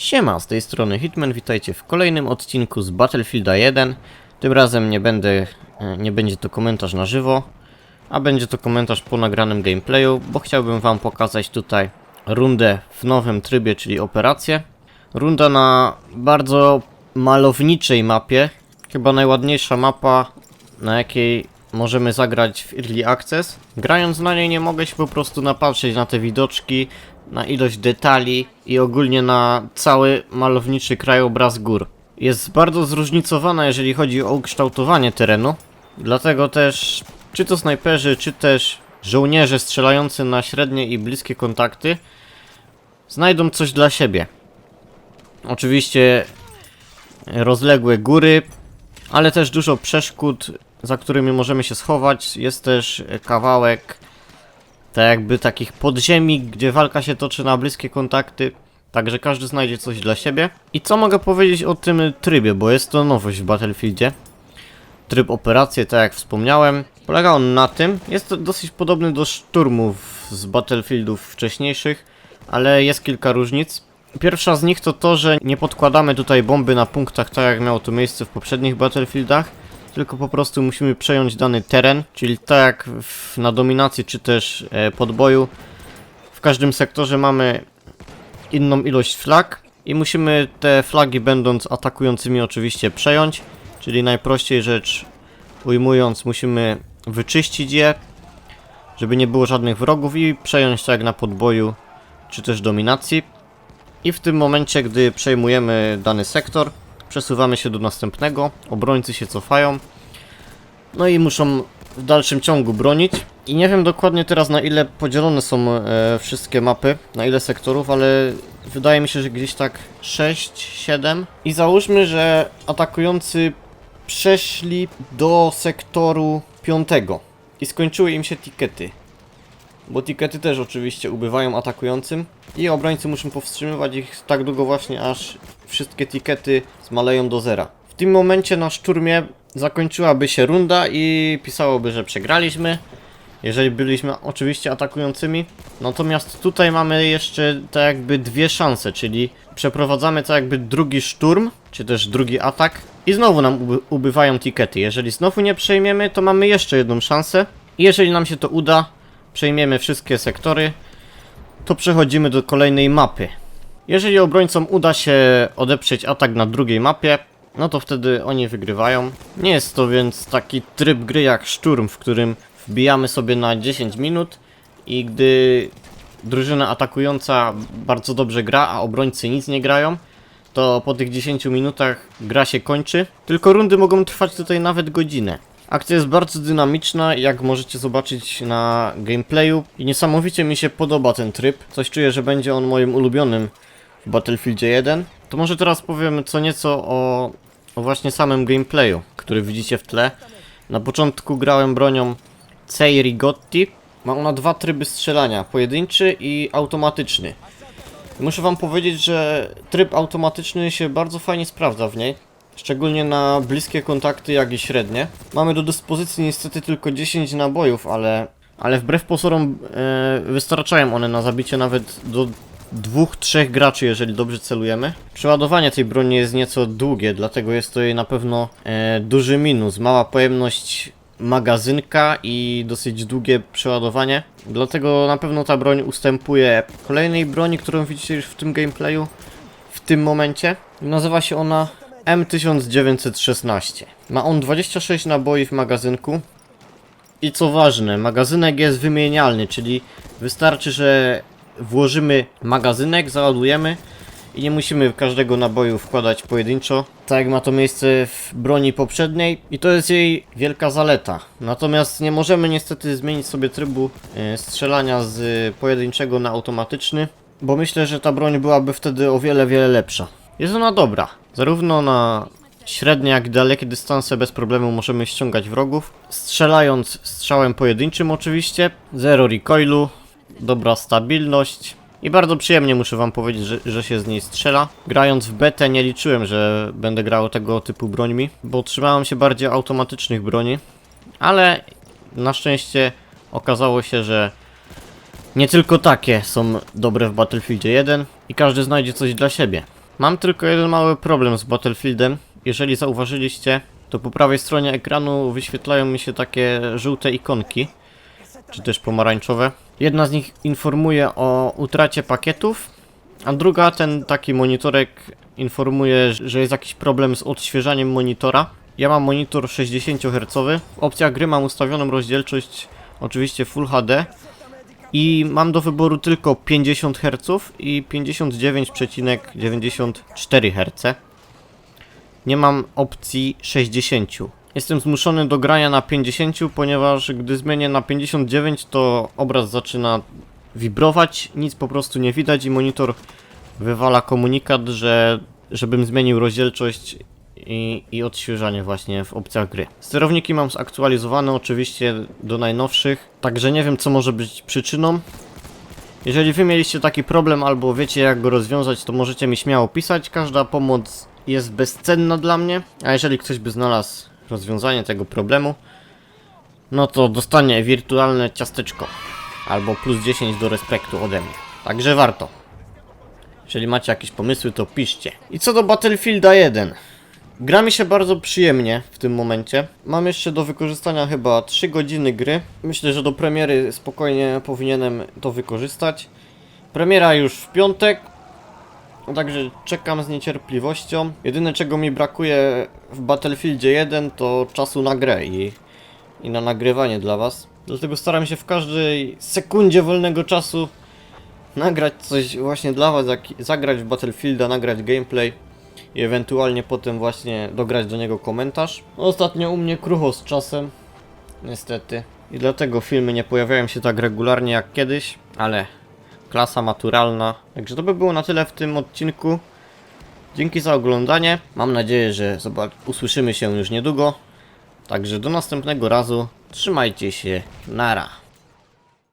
Siema, z tej strony Hitman, witajcie w kolejnym odcinku z Battlefielda 1. Tym razem nie będę, e, nie będzie to komentarz na żywo, a będzie to komentarz po nagranym gameplayu, bo chciałbym wam pokazać tutaj rundę w nowym trybie, czyli operację. Runda na bardzo malowniczej mapie, chyba najładniejsza mapa, na jakiej możemy zagrać w Early Access. Grając na niej nie mogę się po prostu napatrzeć na te widoczki, na ilość detali i ogólnie na cały malowniczy krajobraz gór. Jest bardzo zróżnicowana, jeżeli chodzi o ukształtowanie terenu, dlatego też czy to snajperzy, czy też żołnierze strzelający na średnie i bliskie kontakty znajdą coś dla siebie. Oczywiście rozległe góry, ale też dużo przeszkód, za którymi możemy się schować. Jest też kawałek tak jakby takich podziemi, gdzie walka się toczy na bliskie kontakty. Także każdy znajdzie coś dla siebie. I co mogę powiedzieć o tym trybie, bo jest to nowość w Battlefieldzie. Tryb operacji, tak jak wspomniałem, polega on na tym, jest to dosyć podobny do szturmów z Battlefieldów wcześniejszych, ale jest kilka różnic. Pierwsza z nich to to, że nie podkładamy tutaj bomby na punktach tak jak miało to miejsce w poprzednich Battlefieldach, tylko po prostu musimy przejąć dany teren, czyli tak jak w, na dominacji czy też e, podboju. W każdym sektorze mamy inną ilość flag i musimy te flagi będąc atakującymi oczywiście przejąć, czyli najprościej rzecz ujmując musimy wyczyścić je, żeby nie było żadnych wrogów i przejąć tak na podboju czy też dominacji. I w tym momencie, gdy przejmujemy dany sektor, przesuwamy się do następnego, obrońcy się cofają, no i muszą w dalszym ciągu bronić. I nie wiem dokładnie teraz na ile podzielone są e, wszystkie mapy, na ile sektorów, ale wydaje mi się, że gdzieś tak 6, 7. I załóżmy, że atakujący przeszli do sektoru 5 i skończyły im się tikety. Bo tikety też oczywiście ubywają atakującym i obrońcy muszą powstrzymywać ich tak długo właśnie, aż wszystkie tikety zmaleją do zera. W tym momencie na szturmie zakończyłaby się runda i pisałoby, że przegraliśmy. Jeżeli byliśmy oczywiście atakującymi. Natomiast tutaj mamy jeszcze tak jakby dwie szanse, czyli przeprowadzamy tak jakby drugi szturm, czy też drugi atak i znowu nam uby ubywają tikety. Jeżeli znowu nie przejmiemy, to mamy jeszcze jedną szansę. Jeżeli nam się to uda, przejmiemy wszystkie sektory, to przechodzimy do kolejnej mapy. Jeżeli obrońcom uda się odeprzeć atak na drugiej mapie, no to wtedy oni wygrywają. Nie jest to więc taki tryb gry jak szturm, w którym wbijamy sobie na 10 minut i gdy drużyna atakująca bardzo dobrze gra, a obrońcy nic nie grają, to po tych 10 minutach gra się kończy. Tylko rundy mogą trwać tutaj nawet godzinę. Akcja jest bardzo dynamiczna, jak możecie zobaczyć na gameplayu i niesamowicie mi się podoba ten tryb. Coś czuję, że będzie on moim ulubionym w Battlefieldzie 1. To może teraz powiem co nieco o, o właśnie samym gameplayu, który widzicie w tle. Na początku grałem bronią Cei Gotti. Ma ona dwa tryby strzelania, pojedynczy i automatyczny. Muszę wam powiedzieć, że tryb automatyczny się bardzo fajnie sprawdza w niej. Szczególnie na bliskie kontakty, jak i średnie. Mamy do dyspozycji niestety tylko 10 nabojów, ale, ale wbrew pozorom e, wystarczają one na zabicie nawet do dwóch, trzech graczy, jeżeli dobrze celujemy. Przeładowanie tej broni jest nieco długie, dlatego jest to jej na pewno e, duży minus. Mała pojemność magazynka i dosyć długie przeładowanie. Dlatego na pewno ta broń ustępuje kolejnej broni, którą widzicie już w tym gameplayu w tym momencie. Nazywa się ona M1916. Ma on 26 naboi w magazynku. I co ważne, magazynek jest wymienialny, czyli wystarczy, że włożymy magazynek, załadujemy i nie musimy każdego naboju wkładać pojedynczo, tak jak ma to miejsce w broni poprzedniej i to jest jej wielka zaleta. Natomiast nie możemy niestety zmienić sobie trybu e, strzelania z pojedynczego na automatyczny, bo myślę, że ta broń byłaby wtedy o wiele, wiele lepsza. Jest ona dobra, zarówno na średnie jak i dalekie dystanse bez problemu możemy ściągać wrogów, strzelając strzałem pojedynczym oczywiście, zero recoilu, dobra stabilność. I bardzo przyjemnie muszę wam powiedzieć, że, że się z niej strzela. Grając w betę nie liczyłem, że będę grał tego typu brońmi, bo trzymałem się bardziej automatycznych broni, ale na szczęście okazało się, że nie tylko takie są dobre w Battlefieldzie 1 i każdy znajdzie coś dla siebie. Mam tylko jeden mały problem z Battlefieldem. Jeżeli zauważyliście, to po prawej stronie ekranu wyświetlają mi się takie żółte ikonki, czy też pomarańczowe. Jedna z nich informuje o utracie pakietów, a druga, ten taki monitorek, informuje, że jest jakiś problem z odświeżaniem monitora. Ja mam monitor 60 Hz. W opcjach gry mam ustawioną rozdzielczość oczywiście Full HD i mam do wyboru tylko 50 Hz i 59,94 Hz. Nie mam opcji 60. Jestem zmuszony do grania na 50, ponieważ gdy zmienię na 59 to obraz zaczyna wibrować, nic po prostu nie widać i monitor wywala komunikat, że żebym zmienił rozdzielczość i, i odświeżanie właśnie w opcjach gry. Sterowniki mam zaktualizowane oczywiście do najnowszych, także nie wiem co może być przyczyną. Jeżeli wy mieliście taki problem albo wiecie jak go rozwiązać, to możecie mi śmiało pisać. Każda pomoc jest bezcenna dla mnie, a jeżeli ktoś by znalazł rozwiązanie tego problemu, no to dostanie wirtualne ciasteczko albo plus 10 do respektu ode mnie. Także warto. Jeżeli macie jakieś pomysły, to piszcie. I co do Battlefielda 1. Gra mi się bardzo przyjemnie w tym momencie. Mam jeszcze do wykorzystania chyba 3 godziny gry. Myślę, że do premiery spokojnie powinienem to wykorzystać. Premiera już w piątek. Także czekam z niecierpliwością. Jedyne czego mi brakuje w Battlefieldzie 1 to czasu na grę i, i na nagrywanie dla was. Dlatego staram się w każdej sekundzie wolnego czasu nagrać coś właśnie dla was, zagrać w Battlefielda, nagrać gameplay i ewentualnie potem właśnie dograć do niego komentarz. Ostatnio u mnie krucho z czasem, niestety. I dlatego filmy nie pojawiają się tak regularnie jak kiedyś, ale klasa maturalna. Także to by było na tyle w tym odcinku. Dzięki za oglądanie. Mam nadzieję, że usłyszymy się już niedługo. Także do następnego razu. Trzymajcie się. Nara.